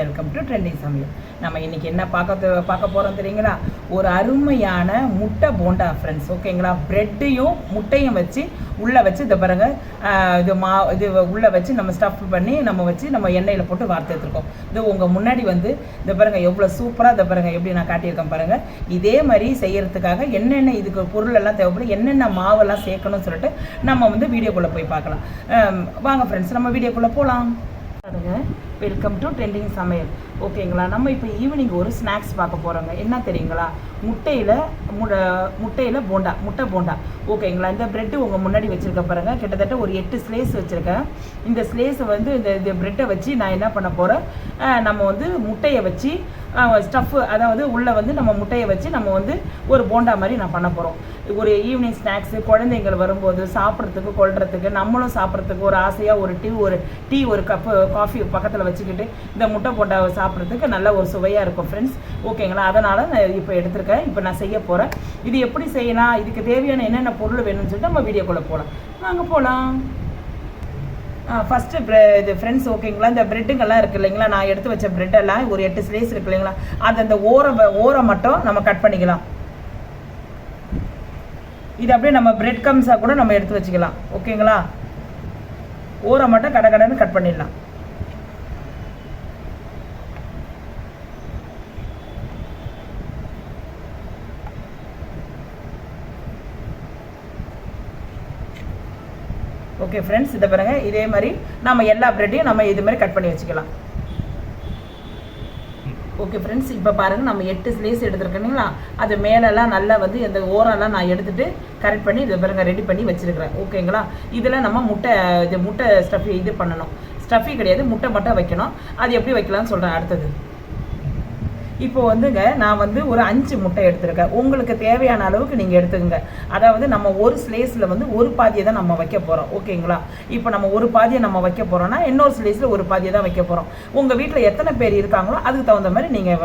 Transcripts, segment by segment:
Welcome to trending சமையல் நம்ம இன்னைக்கு என்ன பார்க்க பார்க்க போகிறோம் தெரியுங்களா? ஒரு அருமையான முட்டை போண்டா ஃப்ரெண்ட்ஸ் ஓகேங்களா ப்ரெட்டையும் முட்டையும் வச்சு உள்ளே வச்சு இதை பாருங்க. இது மா இது உள்ளே வச்சு நம்ம ஸ்டஃப் பண்ணி நம்ம வச்சு நம்ம எண்ணெயில் போட்டு வார்த்து எடுத்துருக்கோம். இது உங்கள் முன்னாடி வந்து இதை பாருங்கள் எவ்வளோ சூப்பராக இதை பாருங்கள் எப்படி நான் காட்டியிருக்கேன் பாருங்கள் இதே மாதிரி செய்கிறதுக்காக என்னென்ன இதுக்கு பொருள் எல்லாம் தேவைப்படும் என்னென்ன மாவெல்லாம் சேர்க்கணும்னு சொல்லிட்டு நம்ம வந்து வீடியோக்குள்ளே போய் பார்க்கலாம். வாங்க ஃப்ரெண்ட்ஸ் நம்ம வீடியோக்குள்ளே போகலாம் பாருங்கள் வெல்கம் டு ட்ரெண்டிங் சமையல். ஓகேங்களா நம்ம இப்போ ஈவினிங் ஒரு ஸ்நாக்ஸ் பார்க்க போகிறோங்க என்ன தெரியுங்களா? முட்டையில் முட முட்டையில் போண்டா முட்டை போண்டா. ஓகேங்களா இந்த ப்ரெட்டு உங்கள் முன்னாடி வச்சுருக்க பாருங்கள் கிட்டத்தட்ட ஒரு எட்டு ஸ்லேஸ் வச்சுருக்கேன். இந்த ஸ்லேஸை வந்து இந்த இந்த ப்ரெட்டை வச்சு நான் என்ன பண்ண போகிறேன் நம்ம வந்து முட்டையை வச்சு ஸ்டஃப் அதாவது உள்ளே வந்து நம்ம முட்டையை வச்சு நம்ம வந்து ஒரு போண்டா மாதிரி நான் பண்ண போகிறோம் ஒரு ஈவினிங் ஸ்நாக்ஸு குழந்தைங்கள் வரும்போது சாப்பிட்றதுக்கு கொள்றதுக்கு நம்மளும் சாப்பிட்றதுக்கு ஒரு ஆசையாக ஒரு டீ ஒரு டீ ஒரு கப்பு காஃபி பக்கத்தில் வச்சுக்கிட்டு இந்த முட்டை போண்டாவை சாப்பிட்றதுக்கு நல்ல ஒரு சுவையாக இருக்கும் ஃப்ரெண்ட்ஸ் ஓகேங்களா அதனால் நான் இப்போ எடுத்துருக்கேன் இப்போ நான் செய்ய போகிறேன் இது எப்படி செய்யலாம் இதுக்கு தேவையான என்னென்ன பொருள் வேணும்னு சொல்லிட்டு நம்ம வீடியோக்குள்ளே போகலாம் வாங்க போகலாம் ஃபஸ்ட்டு இது ஃப்ரெண்ட்ஸ் ஓகேங்களா இந்த ப்ரெட்டுங்கெல்லாம் இருக்குது இல்லைங்களா? நான் எடுத்து வச்ச ப்ரெட்டெல்லாம் ஒரு எட்டு ஸ்லேஸ் இருக்கு இல்லைங்களா? அது அந்த ஓரம் ஓரம் மட்டும் நம்ம கட் பண்ணிக்கலாம். இது அப்படியே நம்ம பிரெட் கம்ஸாக கூட நம்ம எடுத்து வச்சுக்கலாம். ஓகேங்களா ஓரம் மட்டும் கடை கடைன்னு கட் பண்ணிடலாம். ஓகே ஃப்ரெண்ட்ஸ் இதை பாருங்கள் இதே மாதிரி நம்ம எல்லா ப்ரெட்டையும் நம்ம இது மாதிரி கட் பண்ணி வச்சுக்கலாம். ஓகே ஃப்ரெண்ட்ஸ் இப்போ பாருங்கள் நம்ம எட்டு ஸ்லேஸ் எடுத்துருக்கீங்களா அது மேலெல்லாம் நல்லா வந்து இந்த ஓரெல்லாம் நான் எடுத்துகிட்டு கரெக்ட் பண்ணி இதை பாருங்கள் ரெடி பண்ணி வச்சுருக்கிறேன். ஓகேங்களா இதில் நம்ம முட்டை இது முட்டை ஸ்டஃபி இது பண்ணணும். ஸ்டஃபி கிடையாது முட்டை மட்டும் வைக்கணும். அது எப்படி வைக்கலாம்னு சொல்கிறேன் அடுத்தது. இப்போ வந்துங்க நான் வந்து ஒரு அஞ்சு முட்டை எடுத்திருக்கேன். உங்களுக்கு தேவையான அளவுக்கு நீங்கள் எடுத்துக்கங்க. அதாவது நம்ம ஒரு ஸ்லேஸில் வந்து ஒரு பாதியை தான் நம்ம வைக்க போகிறோம் ஓகேங்களா? இப்போ நம்ம ஒரு பாதியை நம்ம வைக்க போகிறோம்னா இன்னொரு ஸ்லேஸில் ஒரு பாதியை தான் வைக்க போகிறோம் உங்கள் வீட்டில் எத்தனை பேர் இருக்காங்களோ அதுக்கு தகுந்த மாதிரி நீங்கள்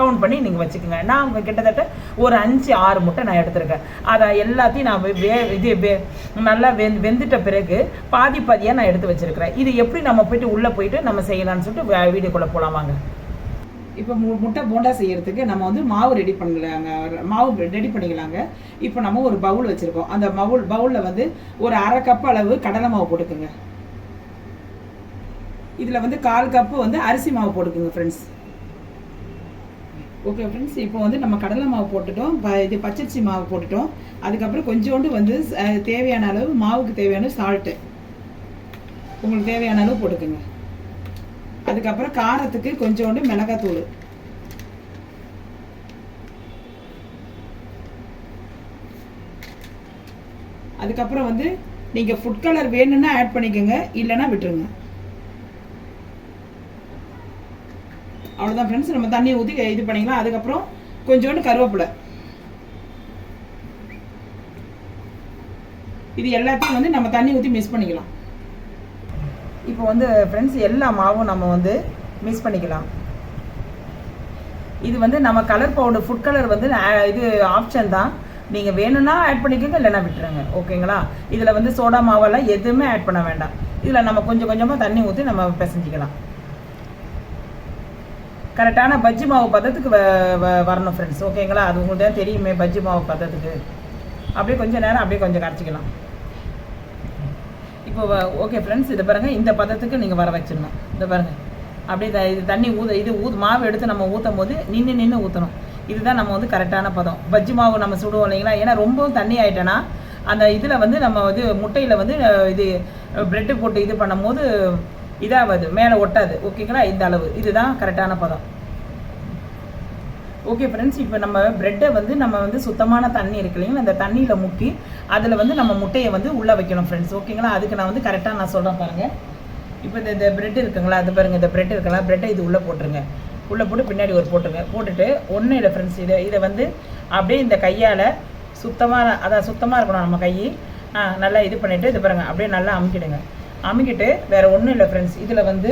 கவுண்ட் பண்ணி நீங்கள் வச்சுக்கோங்க. நான் உங்க கிட்டத்தட்ட ஒரு அஞ்சு ஆறு முட்டை நான் எடுத்திருக்கேன். அதை எல்லாத்தையும் நான் வே இது வே நல்லா வெந் வெந்துட்ட பிறகு பாதி பாதியாக நான் எடுத்து வச்சிருக்கிறேன். இது எப்படி நம்ம போயிட்டு உள்ளே போயிட்டு நம்ம செய்யலாம்னு சொல்லிட்டு வீடியோக்குள்ளே போகலாம் வாங்க. இப்போ மு முட்டை போண்டா செய்யறதுக்கு நம்ம வந்து மாவு ரெடி பண்ணலாங்க. மாவு ரெடி பண்ணிக்கலாங்க. இப்போ நம்ம ஒரு பவுல் வச்சுருக்கோம். அந்த பவுல் பவுலில் வந்து ஒரு அரை கப் அளவு கடலை மாவு போட்டுக்குங்க. இதில் வந்து கால் கப்பு வந்து அரிசி மாவு போட்டுக்குங்க ஃப்ரெண்ட்ஸ் ஓகே ஃப்ரெண்ட்ஸ் இப்போ வந்து நம்ம கடலை மாவு போட்டுட்டோம். ப- இது பச்சரிசி மாவு போட்டுட்டோம். அதுக்கப்புறம் கொஞ்சோண்டு வந்து தேவையான அளவு மாவுக்கு தேவையான சால்ட்டு உங்களுக்கு தேவையான அளவு போட்டுக்குங்க. அதுக்கப்புறம் காரத்துக்கு கொஞ்சோண்டு மிளகாத்தூள். அதுக்கப்புறம் வந்து நீங்க ஃபுட் கலர் வேணும்னா ஆட் பண்ணிக்கோங்க இல்லைன்னா விட்டுருங்க. அவ்வளோதான் ஃப்ரெண்ட்ஸ் நம்ம தண்ணி ஊற்றி இது பண்ணிக்கலாம். அதுக்கப்புறம் கொஞ்சோண்டு கருவேப்பிலை. இது எல்லாத்தையும் வந்து நம்ம தண்ணி ஊற்றி மிக்ஸ் பண்ணிக்கலாம். இப்போ வந்து ஃப்ரெண்ட்ஸ் எல்லா மாவும் நம்ம வந்து மிக்ஸ் பண்ணிக்கலாம். இது வந்து நம்ம கலர் பவுடர் ஃபுட் கலர் வந்து இது ஆப்ஷன் தான். நீங்கள் வேணும்னா ஆட் பண்ணிக்கோங்க இல்லைன்னா விட்டுருங்க. ஓகேங்களா இதில் வந்து சோடா மாவெல்லாம் எதுவுமே ஆட் பண்ண வேண்டாம். இதில் நம்ம கொஞ்சம் கொஞ்சமாக தண்ணி ஊற்றி நம்ம பிசைஞ்சிக்கலாம். கரெக்டான பஜ்ஜி மாவு பதத்துக்கு வ- வ- வரணும் ஃப்ரெண்ட்ஸ் ஓகேங்களா அது உங்களுக்கு தான் தெரியுமே பஜ்ஜி மாவு பதத்துக்கு. அப்படியே கொஞ்சம் நேரம் அப்படியே கொஞ்சம் கரைச்சிக்கலாம். இப்போ ஓகே ஃப்ரெண்ட்ஸ் இதை பாருங்கள் இந்த பதத்துக்கு நீங்கள் வர வச்சிடணும். இதை பாருங்கள் அப்படியே த- இது தண்ணி ஊத இது ஊ மாவு எடுத்து நம்ம ஊற்றும் போது நின்று நின்று ஊற்றணும் இதுதான் நம்ம வந்து கரெக்டான பதம். பஜ்ஜி மாவு நம்ம சுடுவோம் இல்லைங்களா? ஏன்னா ரொம்பவும் தண்ணி ஆகிட்டேன்னா அந்த இதில் வந்து நம்ம வந்து முட்டையில் வந்து இது ப்ரெட்டு போட்டு இது பண்ணும்போது இதாகாது. மேலே ஒட்டாது. ஓகேங்களா இந்த அளவு. இதுதான் கரெக்டான பதம். ஓகே ஃப்ரெண்ட்ஸ் இப்போ நம்ம பிரெட்டை வந்து நம்ம வந்து சுத்தமான தண்ணி இருக்கு இல்லைங்களா? அந்த தண்ணியில் முக்கி அதில் வந்து நம்ம முட்டையை வந்து உள்ளே வைக்கணும் ஃப்ரெண்ட்ஸ் ஓகேங்களா அதுக்கு நான் வந்து கரெக்டாக நான் சொல்கிறேன் பாருங்கள் இப்போ இந்த இந்த பிரெட் இருக்குங்களா? அது பாருங்கள் இந்த பிரெட் இருக்குங்களா பிரெட்டை இது உள்ளே போட்டுருங்க. உள்ளே போட்டு பின்னாடி ஒரு போட்டுருங்க. போட்டுட்டு ஒன்றும் இல்லை ஃப்ரெண்ட்ஸ் இதை இதை வந்து அப்படியே இந்த கையால் சுத்தமாக அதான் சுத்தமாக இருக்கணும் நம்ம கை நல்லா இது பண்ணிவிட்டு இது பாருங்கள் அப்படியே நல்லா அமுக்கிடுங்க. அமுக்கிட்டு வேறு ஒன்றும் இல்லை ஃப்ரெண்ட்ஸ் இதில் வந்து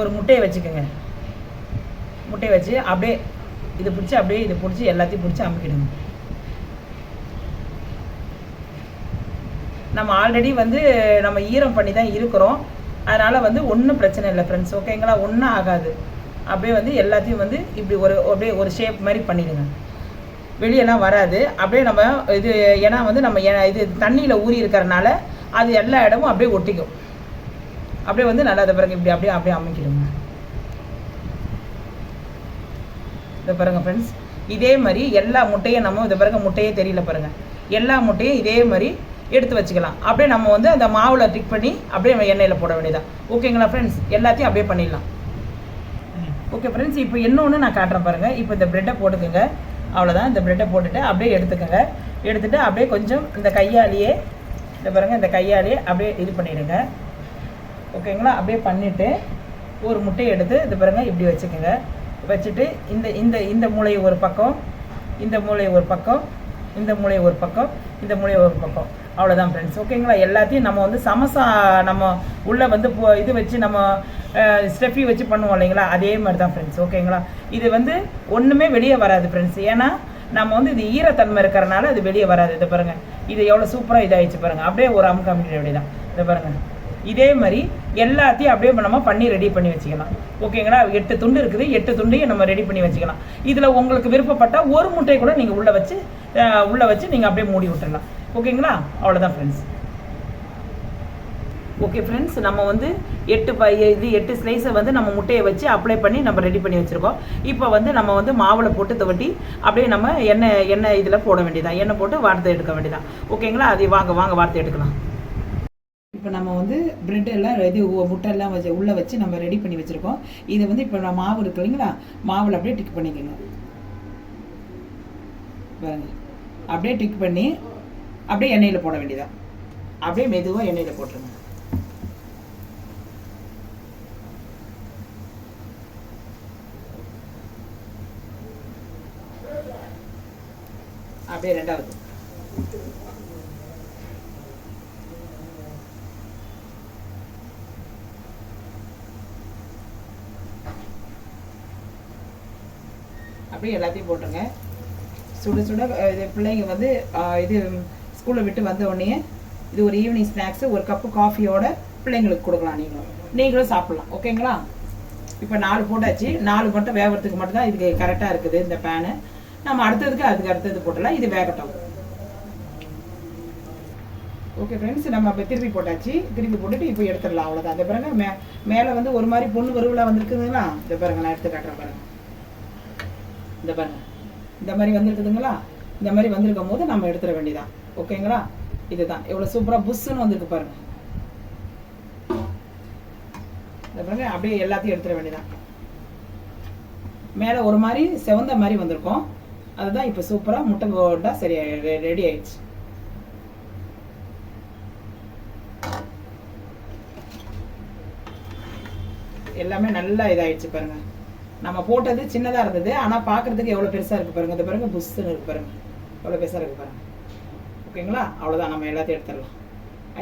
ஒரு முட்டையை வச்சுக்கோங்க. முட்டையை வச்சு அப்படியே இது பிடிச்சி அப்படியே இது பிடிச்சி எல்லாத்தையும் பிடிச்சி அமுக்கிடுங்க. நம்ம ஆல்ரெடி வந்து நம்ம ஈரம் பண்ணி தான் இருக்கிறோம். அதனால் வந்து ஒன்றும் பிரச்சனை இல்லை ஃப்ரெண்ட்ஸ் ஓகேங்களா ஒன்றும் ஆகாது. அப்படியே வந்து எல்லாத்தையும் வந்து இப்படி ஒரு அப்படியே ஒரு ஷேப் மாதிரி பண்ணிடுங்க. வெளியெல்லாம் வராது. அப்படியே நம்ம இது ஏன்னா வந்து நம்ம ஏ- இது தண்ணியில் ஊறி இருக்கிறனால அது எல்லா இடமும் அப்படியே ஒட்டிக்கும். அப்படியே வந்து நல்லா பிறகு இப்படி அப்படியே அப்படியே அமைக்கிடுங்க. இதை பாருங்கள் ஃப்ரெண்ட்ஸ் இதே மாதிரி எல்லா முட்டையும் நம்ம இதை பாருங்க முட்டையே தெரியல பாருங்கள் எல்லா முட்டையும் இதே மாதிரி எடுத்து வச்சுக்கலாம். அப்படியே நம்ம வந்து அந்த மாவில் டிக் பண்ணி அப்படியே நம்ம எண்ணெயில் போட வேண்டியதான் ஓகேங்களா ஃப்ரெண்ட்ஸ் எல்லாத்தையும் அப்படியே பண்ணிடலாம். ஓகே ஃப்ரெண்ட்ஸ் இப்போ இன்னொன்று நான் காட்டுறேன் பாருங்கள் இப்போ இந்த ப்ரெட்டை போட்டுக்கோங்க. அவ்வளோதான் இந்த ப்ரெட்டை போட்டுட்டு அப்படியே எடுத்துக்கோங்க. எடுத்துகிட்டு அப்படியே கொஞ்சம் இந்த கையாலேயே இந்த பாருங்க இந்த கையாலேயே அப்படியே இது பண்ணிடுங்க. ஓகேங்களா அப்படியே பண்ணிவிட்டு ஒரு முட்டையை எடுத்து இது பாருங்க இப்படி வச்சுக்கோங்க. வச்சுட்டு இந்த இந்த இந்த மூளை ஒரு பக்கம் இந்த மூளை ஒரு பக்கம் இந்த மூளை ஒரு பக்கம் இந்த மூளை ஒரு பக்கம். அவ்வளோதான் ஃப்ரெண்ட்ஸ் ஓகேங்களா எல்லாத்தையும் நம்ம வந்து சமசா நம்ம உள்ளே வந்து போ- இது வச்சு நம்ம ஸ்டெஃபி வச்சு பண்ணுவோம் இல்லைங்களா? அதே மாதிரி தான் ஃப்ரெண்ட்ஸ் ஓகேங்களா இது வந்து ஒன்றுமே வெளியே வராது ஃப்ரெண்ட்ஸ் ஏன்னா நம்ம வந்து இது ஈரத்தன்மை இருக்கிறனால அது வெளியே வராது. இதை பாருங்கள் இது எவ்வளோ சூப்பராக இதாகிடுச்சு பாருங்கள் அப்படியே ஒரு அமுக்கு அமுக்கிட தான் இதை பாருங்கள் இதே மாதிரி எல்லாத்தையும் அப்படியே நம்ம பண்ணி ரெடி பண்ணி வச்சுக்கலாம். ஓகேங்களா எட்டு துண்டு இருக்குது. எட்டு துண்டையும் நம்ம ரெடி பண்ணி வச்சுக்கலாம். இதில் உங்களுக்கு விருப்பப்பட்டால் ஒரு முட்டையை கூட நீங்கள் உள்ளே வச்சு உள்ளே வச்சு நீங்கள் அப்படியே மூடி விட்டுடலாம் ஓகேங்களா அவ்வளோதான் ஃப்ரெண்ட்ஸ் ஓகே ஃப்ரெண்ட்ஸ் நம்ம வந்து எட்டு ப இது எட்டு ஸ்லைஸை வந்து நம்ம முட்டையை வச்சு அப்ளை பண்ணி நம்ம ரெடி பண்ணி வச்சுருக்கோம். இப்போ வந்து நம்ம வந்து மாவில் போட்டு துவட்டி அப்படியே நம்ம எண்ணெய் எண்ணெய் இதில் போட வேண்டியதான் எண்ணெய் போட்டு வார்த்தை எடுக்க வேண்டியதான் ஓகேங்களா அது வாங்க வாங்க வார்த்தை எடுக்கலாம். இப்போ நம்ம வந்து பிரெட் எல்லாம் இது முட்டை எல்லாம் வச்சு உள்ளே வச்சு நம்ம ரெடி பண்ணி வச்சுருக்கோம். இதை வந்து இப்போ நான் மாவு இருக்கு இல்லைங்களா? மாவில் அப்படியே டிக் பண்ணிக்கோங்க. பாருங்க. அப்படியே டிக் பண்ணி அப்படியே எண்ணெயில் போட வேண்டியதான் அப்படியே மெதுவாக எண்ணெயில் போட்டுருங்க. அப்படியே ரெண்டாவது. அப்படியே எல்லாத்தையும் போட்டுருங்க. சுட சுட இது பிள்ளைங்க வந்து இது ஸ்கூலை விட்டு வந்த உடனே இது ஒரு ஈவினிங் ஸ்நாக்ஸு ஒரு கப்பு காஃபியோட பிள்ளைங்களுக்கு கொடுக்கலாம் நீங்களும். நீங்களும் சாப்பிட்லாம். ஓகேங்களா? இப்போ நாலு போட்டாச்சு. நாலு மட்டும் வேகிறதுக்கு மட்டும்தான் இதுக்கு கரெக்டாக இருக்குது இந்த பேனு நம்ம அடுத்ததுக்கு அதுக்கு அடுத்தது போட்டலாம் இது வேகட்டும். ஓகே ஃப்ரெண்ட்ஸ் நம்ம இப்போ திருப்பி போட்டாச்சு. திருப்பி போட்டுட்டு இப்போ எடுத்துடலாம். அவ்வளோதான் அந்த பிறகு மே மேலே வந்து ஒரு மாதிரி பொண்ணு வருவலாக வந்துருக்குதுங்களா? இந்த பாருங்க நான் எடுத்து காட்டுறேன் பாருங்கள் இந்த பாருங்க. இந்த மாதிரி வந்திருக்குதுங்களா? இந்த மாதிரி வந்திருக்கும் போது நம்ம எடுத்துட வேண்டியதான் ஓகேங்களா? இதுதான். எவ்வளோ சூப்பராக புஷ்ஷுன்னு வந்திருக்கு பாருங்க. இந்த பாருங்க அப்படியே எல்லாத்தையும் எடுத்துட வேண்டியதான் மேலே ஒரு மாதிரி செவந்த மாதிரி வந்திருக்கும். அதுதான் இப்போ சூப்பராக முட்டை போட்டா சரி ரெடி ஆயிடுச்சு. எல்லாமே நல்லா இதாயிடுச்சு பாருங்க. நம்ம போட்டது சின்னதா இருந்தது ஆனா பார்க்கிறதுக்கு எவ்வளவு பெருசா இருக்கு பாருங்க. இந்த பாருங்க புஷ்ஷுன்னு இருக்கு பாருங்க. எவ்வளவு பெருசா இருக்கு பாருங்க. ஓகேங்களா? அவ்வளவுதான் நம்ம எல்லாத்தையும் எடுத்துடலாம்.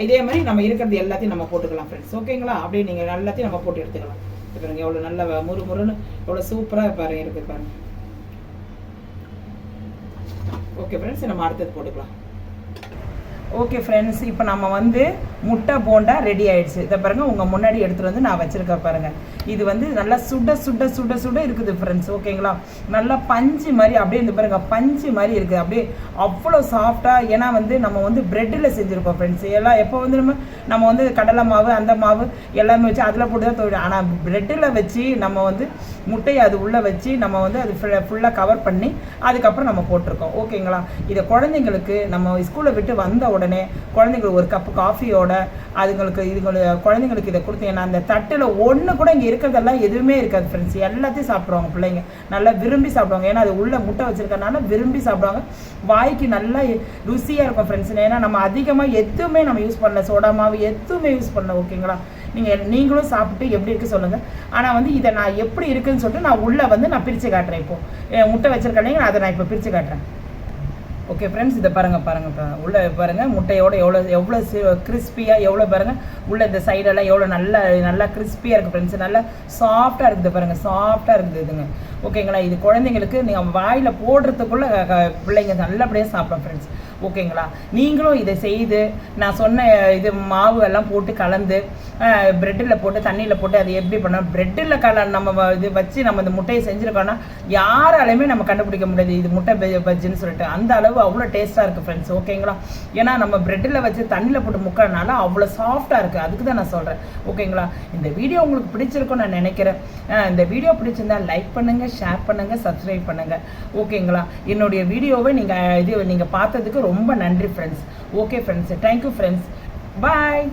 இதே மாதிரி நம்ம இருக்கிறது எல்லாத்தையும் நம்ம போட்டுக்கலாம் ஃப்ரெண்ட்ஸ் ஓகேங்களா? அப்படியே நீங்க எல்லாத்தையும் நம்ம போட்டு எடுத்துக்கலாம். இது பாருங்க எவ்வளவு நல்ல முறு முறுன்னு எவ்வளவு சூப்பரா பாருங்க இருக்கு பாருங்க. ஓகே ஃப்ரெண்ட்ஸ் நம்ம அடுத்தது போட்டுக்கலாம். ஓகே ஃப்ரெண்ட்ஸ் இப்போ நம்ம வந்து முட்டை போண்டா ரெடி ஆயிடுச்சு. இதை பாருங்கள் உங்கள் முன்னாடி எடுத்துகிட்டு வந்து நான் வச்சுருக்கேன் பாருங்கள் இது வந்து நல்லா சுட சுட சுட சுட இருக்குது ஃப்ரெண்ட்ஸ் ஓகேங்களா நல்லா பஞ்சு மாதிரி அப்படியே இந்த பாருங்கள் பஞ்சு மாதிரி இருக்குது அப்படியே அவ்வளோ சாஃப்டாக ஏன்னா வந்து நம்ம வந்து ப்ரெட்டில் செஞ்சுருக்கோம் ஃப்ரெண்ட்ஸ் எல்லாம் எப்போ வந்து நம்ம நம்ம வந்து கடலை மாவு அந்த மாவு எல்லாமே வச்சு அதில் போட்டு தான் தொழில் ஆனால் ப்ரெட்டில் வச்சு நம்ம வந்து முட்டையை அது உள்ளே வச்சு நம்ம வந்து அது ஃபுல்லாக கவர் பண்ணி அதுக்கப்புறம் நம்ம போட்டிருக்கோம். ஓகேங்களா இதை குழந்தைங்களுக்கு நம்ம ஸ்கூலை விட்டு வந்த உடனே உடனே குழந்தைங்களுக்கு ஒரு கப்பு காஃபியோட அதுங்களுக்கு இதுங்களுக்கு குழந்தைங்களுக்கு இதை கொடுத்தீங்கன்னா அந்த தட்டில் ஒன்று கூட இங்கே இருக்கிறதெல்லாம் எதுவுமே இருக்காது ஃப்ரெண்ட்ஸ் எல்லாத்தையும் சாப்பிடுவாங்க பிள்ளைங்க. நல்லா விரும்பி சாப்பிடுவாங்க. ஏன்னா அது உள்ளே முட்டை வச்சுருக்கனால விரும்பி சாப்பிடுவாங்க. வாய்க்கு நல்லா ருசியாக இருக்கும் ஃப்ரெண்ட்ஸ் ஏன்னா நம்ம அதிகமாக எதுவுமே நம்ம யூஸ் பண்ணல. சோடா மாவு எதுவுமே யூஸ் பண்ணல ஓகேங்களா நீங்கள் நீங்களும் சாப்பிட்டு எப்படி இருக்கு சொல்லுங்கள் ஆனால் வந்து இதை நான் எப்படி இருக்குதுன்னு சொல்லிட்டு நான் உள்ளே வந்து நான் பிரித்து காட்டுறேன் இப்போது முட்டை வச்சிருக்கேன் அதை நான் இப்போ பிரித்து காட்டுறேன். ஓகே ஃப்ரெண்ட்ஸ் இதை பாருங்கள் பாருங்கள் பாருங்கள் உள்ள பாருங்கள் முட்டையோட எவ்வளோ எவ்வளோ கிறிஸ்பியாக எவ்வளோ பாருங்கள் உள்ள இந்த சைடெல்லாம் எவ்வளோ நல்லா நல்லா கிறிஸ்பியாக இருக்குது ஃப்ரெண்ட்ஸ் நல்லா சாஃப்டாக இருக்குது பாருங்கள் சாஃப்டாக இருக்குது இதுங்க. ஓகேங்களா இது குழந்தைங்களுக்கு நீங்கள் வாயில் போடுறதுக்குள்ளே க- பிள்ளைங்க நல்லபடியாக சாப்பிடும் ஃப்ரெண்ட்ஸ் ஓகேங்களா? நீங்களும் இதை செய்து நான் சொன்ன இது மாவு எல்லாம் போட்டு கலந்து ப்ரெட்டில் போட்டு தண்ணியில் போட்டு அது எப்படி பண்ணோம் ப்ரெட்டில் கல நம்ம இது வச்சு நம்ம இந்த முட்டையை செஞ்சுருக்கோம்னா யாராலையுமே நம்ம கண்டுபிடிக்க முடியாது. இது முட்டை பஜ்ஜின்னு சொல்லிட்டு. அந்த அளவு அவ்வளோ டேஸ்ட்டாக இருக்குது ஃப்ரெண்ட்ஸ் ஓகேங்களா? ஏன்னா நம்ம ப்ரெட்டில் வச்சு தண்ணியில் போட்டு முக்கிறனால அவ்வளோ சாஃப்டாக இருக்குது அதுக்கு தான் நான் சொல்கிறேன் ஓகேங்களா? இந்த வீடியோ உங்களுக்கு பிடிச்சிருக்கும்னு நான் நினைக்கிறேன். இந்த வீடியோ பிடிச்சிருந்தா லைக் பண்ணுங்கள் ஷேர் பண்ணுங்கள் சப்ஸ்கிரைப் பண்ணுங்கள் ஓகேங்களா? என்னுடைய வீடியோவை நீங்கள் இது நீங்கள் பார்த்ததுக்கு ரொம்ப நன்றி friends okay friends thank you friends bye